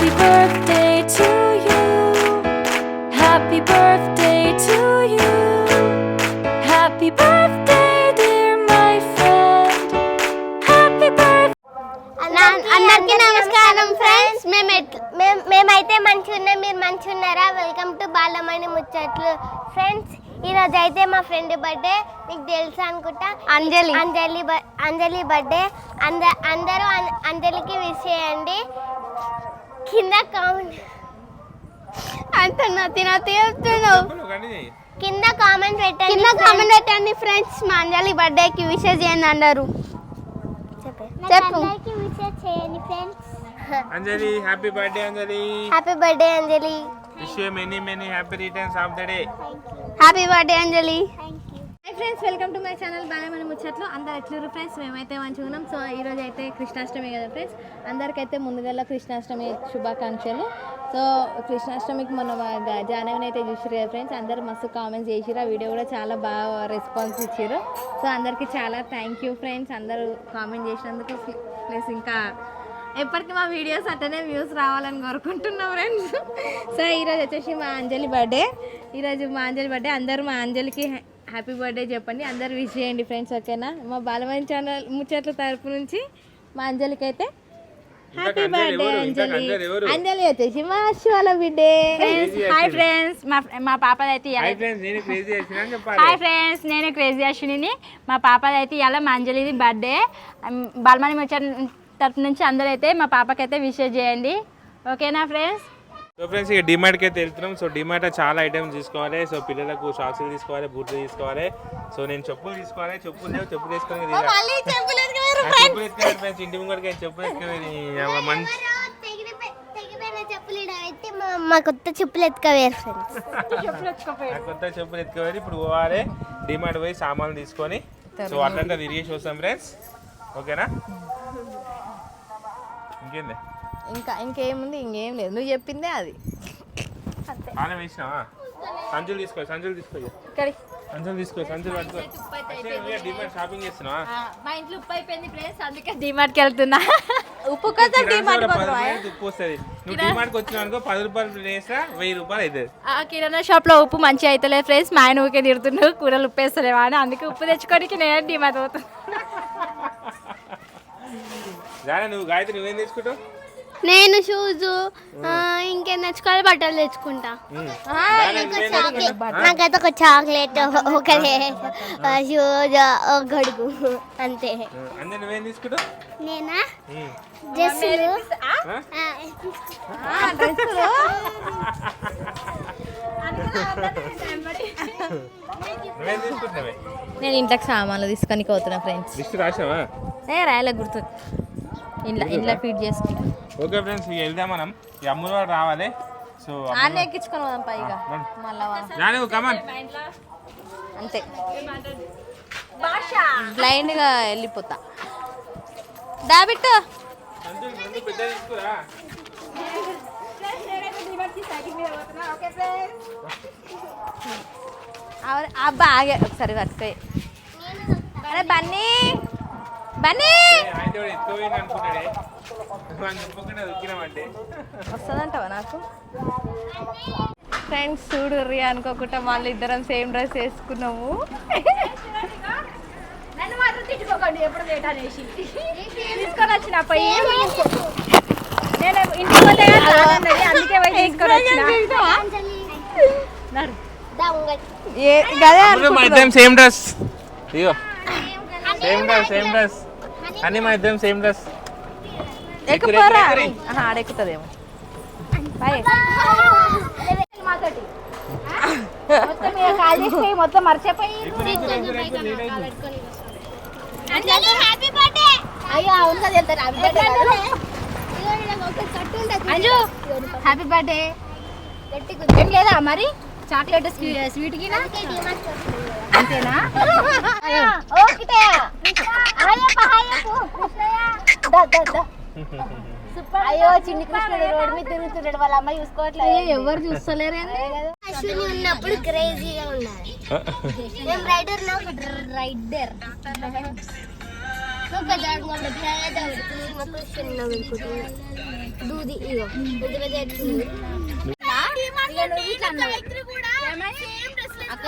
Happy birthday to you. Happy birthday to you. Happy birthday, dear my friend. Happy birthday. అందరికీ నమస్కారం friends మేము మేమైతే మంచిగా ఉన్నాం మీరు మంచిగా ఉన్నారా వెల్కమ్ టు బాలమణి ముచ్చట్లు ఫ్రెండ్స్ ఈరోజు అయితే మా ఫ్రెండ్ బర్త్డే మీకు తెలుసా అనుకుంటా అంజలి అంజలి బ- అంజలి బర్త్డే అంద అందరూ అం- అంజలికి విష్ చేయండి కింద కామెంట్. అంటున్నా తిన తీస్తున్నావు కింద కామెంట్ పెట్టండి కింద కామెంట్ పెట్టండి ఫ్రెండ్స్ మా అంజలి బర్త్డేకి విషెస్ చేయండి అందరూ చెప్పు. విషెస్ చేయండి friends Anjali happy birthday Anjali. Happy birthday Anjali. Wish you many many happy returns of the day happy birthday Anjali. Hi friends welcome to my channel Balamani ముచ్చట్లు అందరు ఎట్లురు friends మేమైతే మంచిగా ఉన్నాం. సో ఈరోజు అయితే కృష్ణాష్టమి కదా ఫ్రెండ్స్ అందరికైతే ముందుగా కృష్ణాష్టమి శుభాకాంక్షలు. సో కృష్ణాష్టమికి మన జానవిని అయితే చూసారు కదా ఫ్రెండ్స్ అందరు మస్తు కామెంట్స్ చేసిరు ఆ వీడియో కూడా చాలా బాగా రెస్పాన్స్ ఇచ్చారు సో అందరికీ చాలా థ్యాంక్ యూ ఫ్రెండ్స్ అందరూ కామెంట్ చేసినందుకు ప్లస్ ఇంకా ఎప్పటికీ మా వీడియోస్ అట్టనే వ్యూస్ రావాలని కోరుకుంటున్నాం ఫ్రెండ్స్ సో ఈరోజు వచ్చేసి మా అంజలి బర్త్డే ఈరోజు మా అంజలి బర్త్డే అందరూ మా అంజలికి హ్యాపీ బర్త్డే చెప్పండి. అందరూ విష్ చేయండి ఫ్రెండ్స్ ఓకేనా? మా బాలమణి ఛానల్ ముచ్చట్ల తరపు నుంచి మా అంజలికి అయితే హ్యాపీ బర్త్డే అంజలి. అంజలి వచ్చేసి మా శివాల బిడ్డే. హాయ్ ఫ్రెండ్స్ మా మా పాపది అయితే హాయ్ ఫ్రెండ్స్ నేను క్రేజీ చేసిన అని హాయ్ చెప్పాలి ఫ్రెండ్స్ నేను క్రేజీ అశ్విని మా పాపది అయితే ఇవాళ మా అంజలిది బర్త్డే. బాలమణి ముచ్చట తరపు నుంచి అందరూ అయితే మా పాపకైతే విషెస్ చేయండి. ఓకేనా ఫ్రెండ్స్ సో ఫ్రెండ్స్ ఇక డిమార్ట్కి అయితే వెళ్తున్నాం. సో డిమార్ట్ చాలా ఐటమ్స్ తీసుకోవాలి. సో పిల్లలకు షాక్స్లు తీసుకోవాలి బూట్లు తీసుకోవాలి. సో నేను చెప్పులు తీసుకోవాలి. చెప్పులు లేవు చెప్పులు వేసుకొని చెప్పులు ఎత్తుకోవాలి ఫ్రెండ్స్ ఇంటి ముంగడికి చెప్పులు ఎత్తుకొని మంచి మా- కొత్త చెప్పులు ఎత్తుకోవేరు ఫ్రెండ్స్ కొత్త చెప్పులు ఎత్తుకోవాలి ఇప్పుడు పోవాలి. డిమార్ట్ పోయి సామాన్లు తీసుకొని. సో అట్లంతా తిరిగేసి వస్తాం ఫ్రెండ్స్ ఓకేనా? ఇంకేంది? ఇంకా ఇంకేముంది? ఇంకేం లేదు. నువ్వు చెప్పిందే అది. బాగానే వేసినావా? సంచులు తీసుకో సంచులు తీసుకో ఇక. ఇక్కడి సంచులు తీసుకో సంచులు పట్టుకో. డిమార్ట్ షాపింగ్ చేస్తున్నావా? మా ఇంట్లో ఉప్పు అయిపోయింది ఫ్రెండ్స్ అందుకే డిమార్ట్కి వెళ్తున్నా. ఉప్పు కోసం కిరాణా షాప్లో పది రూపాయలు ఉప్పు వస్తుంది. నువ్వు డిమార్ట్కి వచ్చినావు అనుకో పది రూపాయలు వేసినా వెయ్యి రూపాయలు అవుతుంది ఆ కిరాణా షాప్లో ఉప్పు మంచిగా అవుతలేదు ఫ్రెండ్స్. మా ఆయన ఊకే తిడుతున్నావు కూరలు ఉప్పు వేస్తలేవా అని. అందుకే ఉప్పు తెచ్చుకోనికి నేను డిమార్ట్ జానా నువ్వు గాయత్రి నువ్వేం తీసుకుంటావు నేను షూస్ ఇంకేం తెచ్చుకోవాలి? బట్టలు తెచ్చుకుంటా? నాకైతే ఒక చాక్లెట్ ఒక షూజ్ ఒక గడుగు అంతే. నేనా. డ్రెస్సులు. నేను ఇంట్లోకి సామాన్లు తీసుకొని పోతున్నా ఫ్రెండ్స్ రాసావా ఏ రాయలే గుర్తు. ఇంట్లో ఇంట్లో ఫీడ్ చేసుకుంటా. ఓకే ఫ్రెండ్స్ ఇక వెళ్దాం మనం. ఈ అమ్ములు వాడు రావాలి. సో ఆన్న ఎక్కించుకొని పోదాం పైగా మళ్ళా కమన్ అంతే. బ్లైండ్గా వెళ్ళిపోతా. దాబిట్టు అబ్బా ఆగే. ఒకసారి పట్టుకోయి. అరే బన్నీ. బన్నీ! వస్తుందంటావా నాకు? ఫ్రెండ్స్ చూడు రీ అనుకోకుండా మళ్ళీ ఇద్దరం సేమ్ డ్రెస్ వేసుకున్నాము. తీసుకొని వచ్చిన పోయి నేను ఇంటికి పోతే రాదన్నది అందుకే పోయి తీసుకొని వచ్చిన. Same dress same dress same dress అన్ని మా ఇద్దరం సేమ్ డ్రెస్ ఎక్కుపోరా ఆహా, ఆడెక్కుతుందేమో బాయ్ మొత్తం ఇక కాల్ మొత్తం మర్చిపోయి. హ్యాపీ బర్త్డే అయ్యో అవును కదా వెళ్తారు అంజు హ్యాపీ బర్త్డే ఏం లేదా మరి? చాక్లెట్ స్వీట్కి అంతేనా? అయ్యో చిన్ని కృష్ణుడు రోడ్డు మీద తిరుగుతున్నాడు. వాళ్ళ అమ్మాయి చూసుకోవట్లేదు. ఎవరు చూస్తలేరే అశ్విని ఉన్నప్పుడు క్రేజీగా ఉండాలి. మేము రైడర్ నా? రైడర్. దూది ఇగో పెద్ద పెద్ద అక్క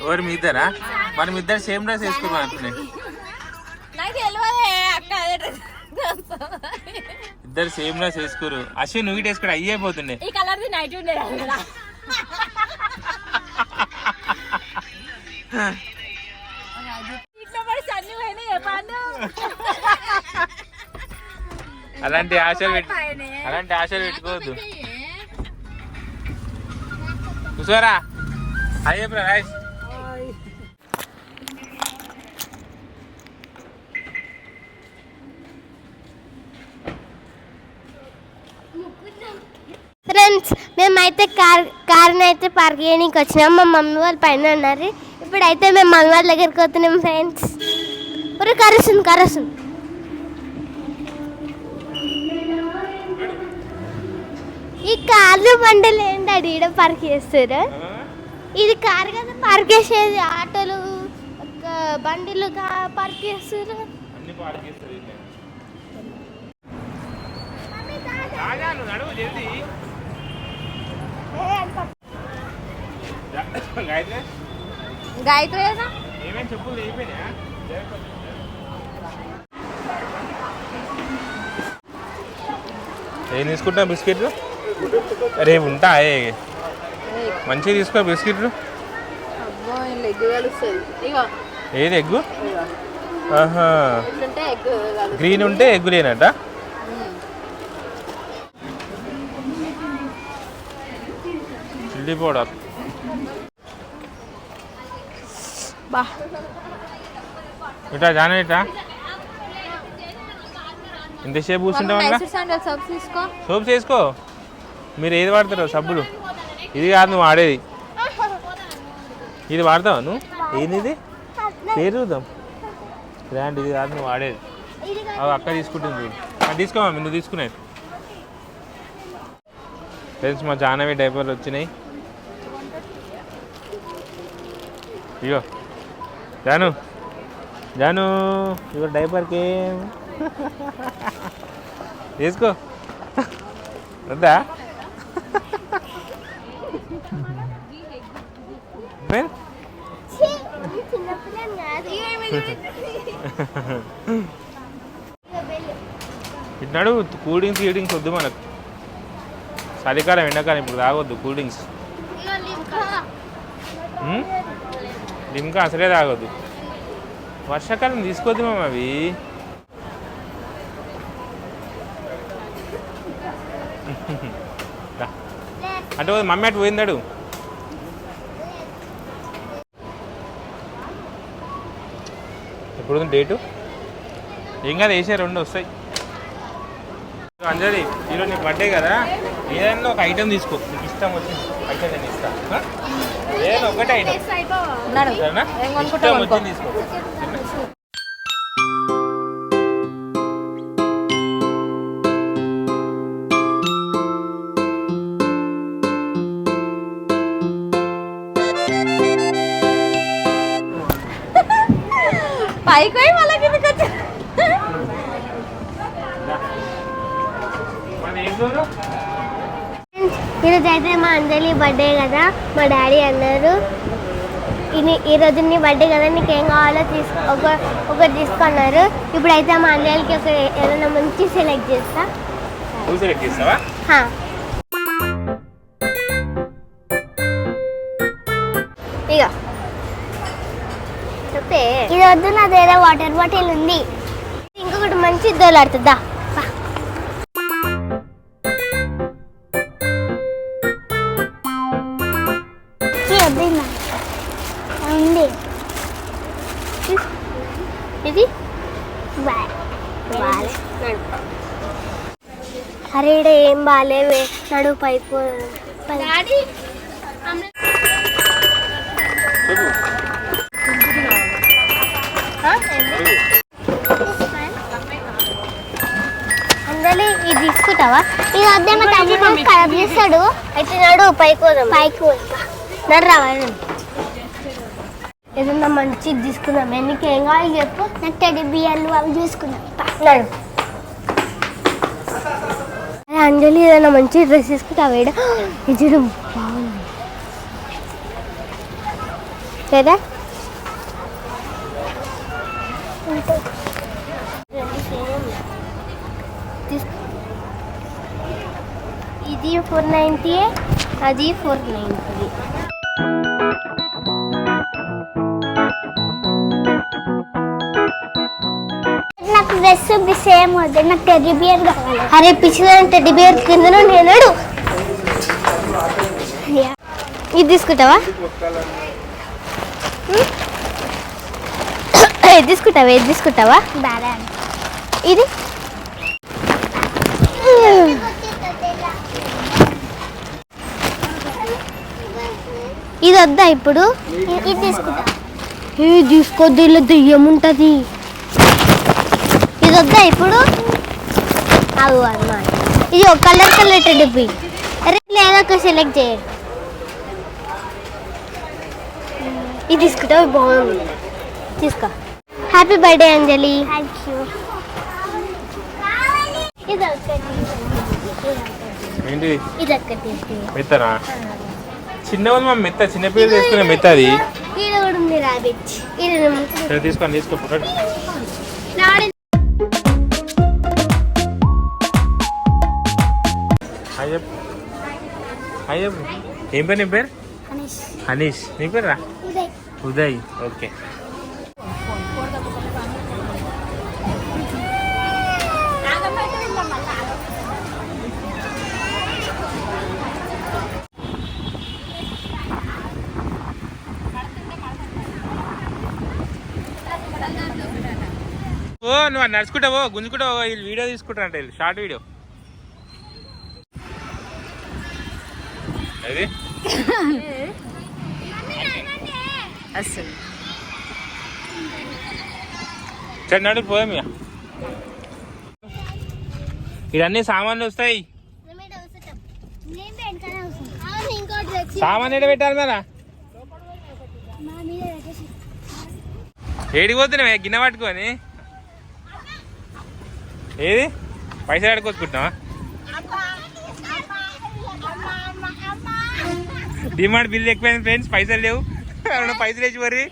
ఎవరు మీ ఇద్దరా? మనం ఇద్దరు సేమ్ డ్రెస్ వేసుకున్నాం డ్రెస్ ఇద్దరు సేమ్ డ్రెస్ వేసుకోరు. అశ్విన్ నువ్వు ఇటు వేసుకుంటే అయ్యే పోతుండే. ఈ కలర్ది నైట్ ఉండేది అక్కడ ఇట్లా పడి సన్ని పోయినాయి చెప్పండు అలాంటి ఆశలు పెట్టు అలాంటి ఆశలు పెట్టుకోవద్దు. కూర్చోరా అయ్యే రాయ్ ఫ్రెండ్స్ మేమైతే కార్ కార్ని అయితే పార్క్ చేయడానికి వచ్చినాం. మా మమ్మీ వాళ్ళు పైన ఉన్నారు. ఇప్పుడైతే మేము మమ్మీ వాళ్ళ దగ్గరికి పోతున్నాం ఫ్రెండ్స్ ఇప్పుడు కరుస్తుంది కరుస్తుంది. ఈ కార్లు బండలు ఏంటి ఈడ పార్క్ చేస్తారు? ఇది కార్ కదా పార్క్ చేసేది. ఆటోలు బండిలు పార్క్ చేస్తారు? అన్ని. గాయత్రి. ఏమేమి చెప్పులు అయిపోయినా ఏం తీసుకుంటా బిస్కెట్లు? రేపు ఉంటా మంచిగా తీసుకో బిస్కెట్లు. ఏది ఎగ్గు? ఆహా. గ్రీన్ ఉంటే ఎగ్గు లేనట. Chilli powder. ఇటా జాన ఇటా. ఎంతసేపు కూర్చుంటాం అలా మైసూర్ మీరు ఏది వాడతారు? సబ్బులు. ఇది కాదు నువ్వు వాడేది. ఇది వాడతావా నువ్వు? ఏంది ఇది పేరు చూద్దాం. ఇలాంటి ఇది కాదు నువ్వు వాడేది. అవి అక్క తీసుకుంటుంది అది తీసుకోమా నువ్వు తీసుకునేది. ఫ్రెండ్స్ మా జానవి డైపర్లు వచ్చినాయి. ఇగో. జాను. జాను ఇగో డైపర్కి. వేసుకో వద్దా? ఇన్నాడు కూల్ డ్రింక్స్ ఈ డ్రింక్స్ వద్దు మనకు. చలికాలం ఎండాకాలం ఇప్పుడు తాగొద్దు కూల్ డ్రింక్స్? లిమ్కా అసలే తాగొద్దు. వర్షాకాలం తీసుకోవద్దు మామ అవి. అంటే మమ్మీ అటు పోయిందాడు. ఎప్పుడు డేటు? ఏం కాదు వేసే రెండు వస్తాయి. అంజలి ఈరోజు నీకు బర్త్డే కదా. ఏదైనా ఒక ఐటెం తీసుకో. నీకు ఇష్టం వచ్చింది అయితే నేను ఇస్తా. ఆ? ఏదైనా ఒకటే ఐటెం ఇష్టం. వచ్చింది తీసుకో. పైకి మళ్ళీ కిందకి వచ్చి. ఈరోజు అయితే మా అంజలి బర్త్డే కదా. మా డాడీ అన్నారు. ఇది ఈరోజు నీ బర్త్డే కదా నీకు ఏం కావాలో తీసుకో ఒక ఒకటి తీసుకున్నారు. ఇప్పుడైతే మా అంజలికి ఒక ఏదైనా మంచి సెలెక్ట్ చేస్తా. సెలెక్ట్ చేస్తావా? వద్దు నా దగ్గర వాటర్ బాటిల్ ఉంది. ఇంకొకటి మంచి దోలాడుతుందా ఉంది. ఇది? అరే ఏం బాగాలేవే నడు పైపు. తీసుకుంటావా ఇది వద్దే మా తమ్ముడు ఖరాబ్ చేస్తాడు. అయితే నడు పైకి పోదాం. పైకి నడు రావాలి ఏదన్నా మంచిది తీసుకుందాం. నీకు ఏం కావాలి చెప్పు. నాకు టెడ్డి బియ్యాలు అవి చూసుకుందాం. నడు. అంజలి ఏదైనా మంచి డ్రెస్ తీసుకుంటే అవేడ ఇది బాగుంది. కదా ఇది ఫోర్ నైంటీ అది ఫోర్ నైంటీ నాకు డ్రెస్ సేమ్ వద్దు నాకు టెడ్డీ బియర్ కావాలి. అరే పిచ్చిదాని టెడ్డి బియర్ కింద నేనాడు ఇది తీసుకుంటావా? ఇది తీసుకుంటావా ఇది తీసుకుంటావా? బాగా. ఇది? ఇది వద్దా ఇప్పుడు ఇది తీసుకుంటా. ఏ తీసుకోద్దు ఇలా దెయ్యం ఉంటుంది ఇది వద్దా ఇప్పుడు? అవు అన్నమాట ఇది ఒక కలర్ కలర్ అరే లేదా ఒక సెలెక్ట్ చేయ. ఇది తీసుకుంటావు బాగుంది. తీసుకో. Happy birthday Anjali thank you ఇది ఒకటి ఏంటి? ఇది ఒక్కటి చిన్న ఉంది మా మెత్త చిన్న పిల్లలు తీసుకునే మెత్త అది తీసుకోండి తీసుకో పుట్టాడు హాయ్ చెప్పు. హాయ్ చెప్పు. ఏం పేరు నీ పేరు? హనీష్. నీ పేరు రా ఉదయ్. ఓకే. ఓ నువ్వు నడుచుకుంటావో గుంజుకుంటావో వీళ్ళు వీడియో తీసుకుంటారంట వీళ్ళు షార్ట్ వీడియో. అది? అసలు. సరే నడు పోదాం ఇక. ఇవన్నీ సామాన్లు వస్తాయి. సామాన్ ఎక్కడ పెట్టాలి మరా? ఏడికి పోతున్నావే? గిన్నె పట్టుకొని. ఏది? పైసలు ఆడుకొచ్చుకుంటున్నావా డిమాండ్ బిల్ ఎక్కువైంది ఫ్రెండ్స్ పైసలు లేవు. ఎవరైనా పైసలు వేసి మరి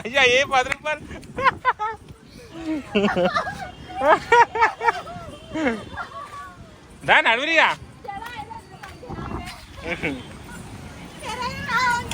అయ్యా ఏ పది రూపాయలు? దాని అడవిగా వీడియో అయిపోయింది లాభాలు వాళ్ళకి